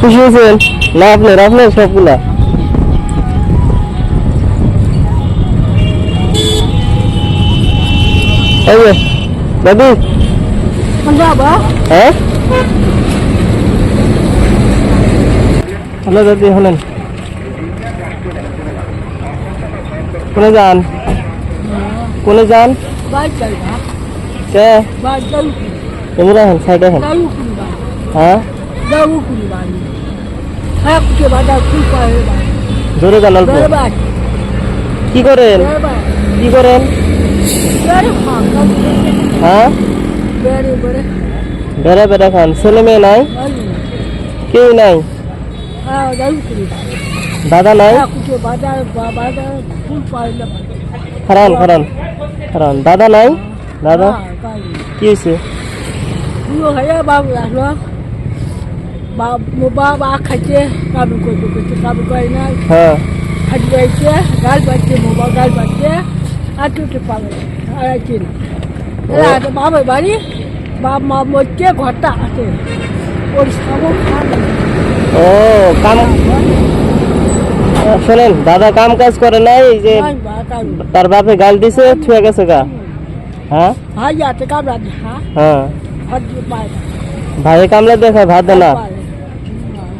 খুশি হয়েছেন? না আপনার আপনার সবগুলা। দাদি। হ্যাঁ? হ্যালো দাদি হলেন কোনে যান? কোনে যান? কে? তোমরা হেন সাইডে হেন। হ্যাঁ? জোরে গান অল্প কি করেন কি করেন হ্যাঁ বেড়া বেড়া খান ছেলে মেয়ে নাই কেউ নাই দাদা নাই খারান খারান খারান দাদা নাই দাদা কি হয়েছে বাবা খাইছে কাবু করতে করতে কাবু করে না? হ্যাঁ। হাত বাড়ছে গাল বাড়ছে মোবা গাল বাড়ছে আর টুটে পাবে আর আছে না। বাবার বাড়ি বাপ মা মরছে ঘরটা আছে। ওর ও কাম শোনেন দাদা কাম কাজ করে নাই যে তার বাপে গাল দিছে ছুঁয়ে গেছে গা। হ্যাঁ? ভাই আছে কামড়া হ্যাঁ? হ্যাঁ। না ভাই। কামলা দেখে ভাত না।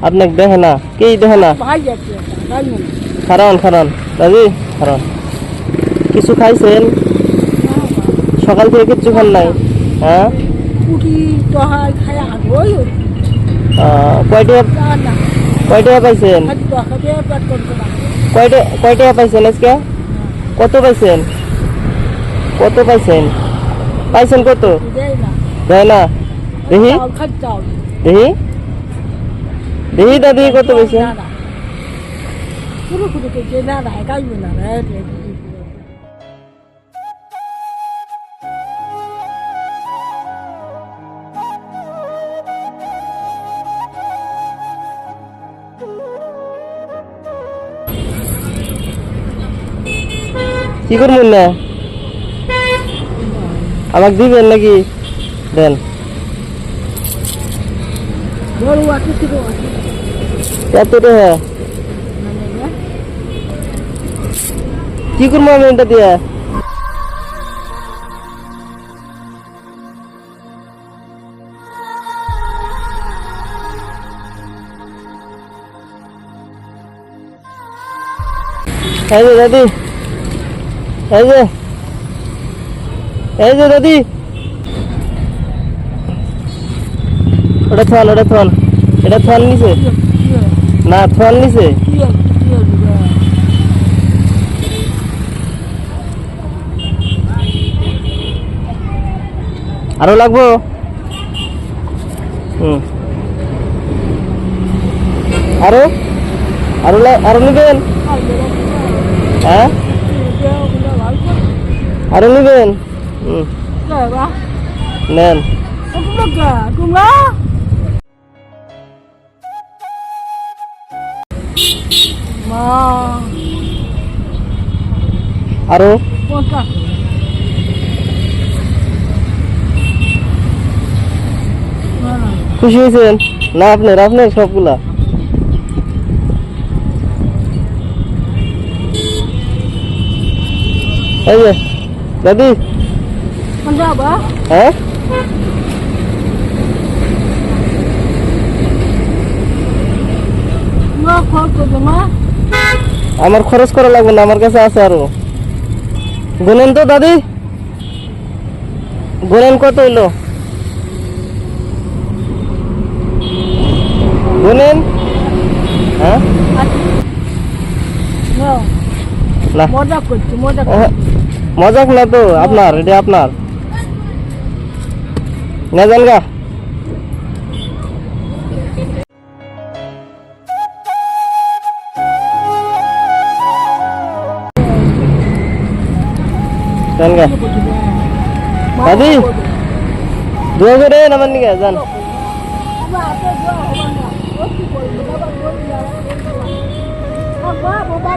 আপনাকে দেখে না? কি দেখে না? খারান খারান। দাদি খারান। কিছু খাইছেন? সকাল থেকে কিচ্ছু খান নাই? হ্যাঁ? কয়টা কয়টা পাইছেন? কয়টা কয়টা পাইছেন আজকে? কত পাইছেন? কত পাইছেন? পাইছেন কত? দেয় না। দেখি দেখি দেখি দাদি কত পাইছেন না না পুরো পুরো কে না না গাইবে না রে কি করবেন না? আমাকে দিবেন নাকি? দেন। বড় আছে ছোট আছে এত টাকা কি করব আমি এটা দিয়ে এই যে দাদি এই যে এই যে দাদি ওটা থান ওটা থান এটা থান নিছে? না থান নিছে? আরও লাগবো? হুম। আরও? আরও আরও নিবেন? হ্যাঁ? আরও নিবেন? হুম। নেন। তোমরা আরও? খুশি হয়েছেন? না আপনার আপনার সবগুলা। এই যে দাদি। হ্যাঁ? মা খরচ মা আমার খরচ করা লাগবে না আমার কাছে আছে আরও। গুনেন তো দাদি। গুনেন কত হইল? গুনেন? হ্যাঁ? মজাক না তো আপনার এটা আপনার। না জান গা জান গা। দাদি দুয়া করে নামান নিগা জান। বাবা বাবা